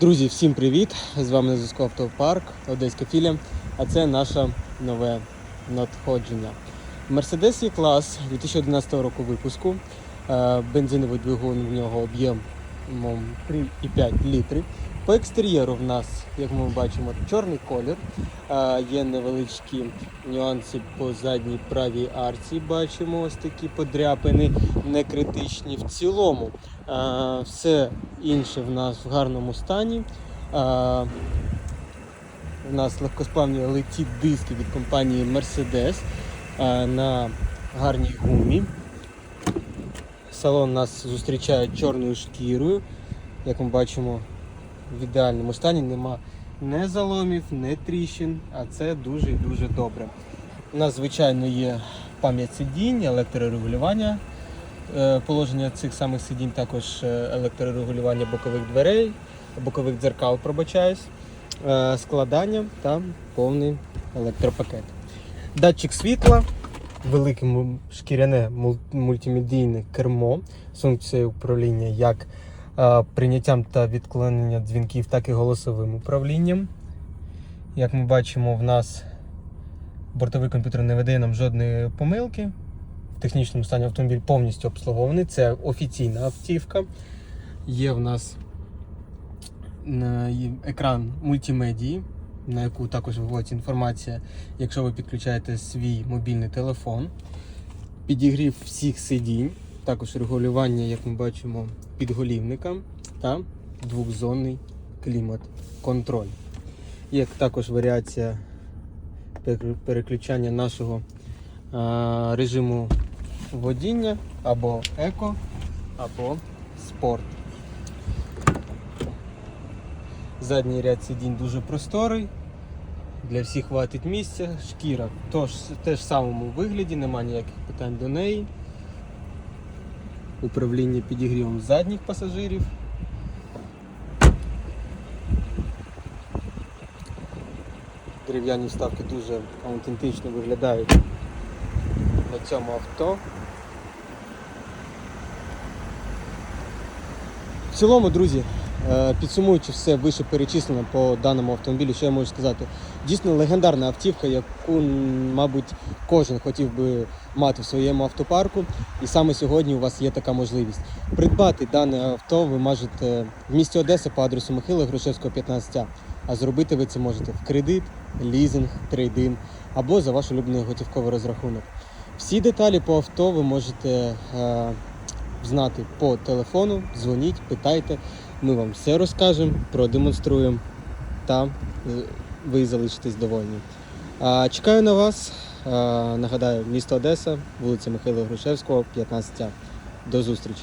Друзі, всім привіт! З вами зв'язку Автопарк, Одеська філія, а це наше нове надходження. Mercedes E-клас 2011 року випуску. Е, Бензиновий двигун в нього об'ємом 3,5 літрів. По екстер'єру в нас, як ми бачимо, чорний колір. Є невеличкі нюанси по задній правій арці. Бачимо ось такі подряпини, не критичні. В цілому все інше в нас в гарному стані. У нас легкосплавні леті диски від компанії Mercedes на гарній гумі. Салон нас зустрічає чорною шкірою. Як ми бачимо, в ідеальному стані нема не заломів, не тріщин, а це дуже і дуже добре. У нас, звичайно, є пам'ять сидінь, електрорегулювання. Е, Положення цих самих сидінь також е, електрорегулювання бокових дверей, бокових дзеркал, пробачаюсь, е, складання та повний електропакет. Датчик світла, велике шкіряне мультимедійне кермо з функцією управління як прийняттям та відклонення дзвінків, так і голосовим управлінням. Як ми бачимо, в нас бортовий комп'ютер не видає нам жодної помилки. В технічному стані автомобіль повністю обслугований. Це офіційна автівка. Є в нас е, екран мультимедії, на яку також виводиться інформація, якщо ви підключаєте свій мобільний телефон. Підігрів всіх сидінь, також регулювання, як ми бачимо, підголівника та двохзонний клімат-контроль. Є також варіація переключання нашого режиму водіння або еко, або спорт. Задній ряд сидінь дуже просторий. Для всіх хватить місця. Шкіра тож, теж самому вигляді, нема ніяких питань до неї. Управління підігрівом задніх пасажирів. Дерев'яні вставки дуже аутентично виглядають на цьому авто. В цілому, друзі, підсумуючи все вище перечислено по даному автомобілю, що я можу сказати? Дійсно легендарна автівка, яку, мабуть, кожен хотів би мати в своєму автопарку. І саме сьогодні у вас є така можливість. Придбати дане авто ви можете в місті Одеса по адресу Михайла Грушевського, 15А. А зробити ви це можете в кредит, лізинг, трейдин або за ваш улюблений готівковий розрахунок. Всі деталі по авто ви можете е, знати по телефону, дзвоніть, питайте. Ми вам все розкажемо, продемонструємо та е, ви залишитесь довольні. Чекаю на вас. Нагадаю, місто Одеса, вулиця Михайла Грушевського, 15. До зустрічі!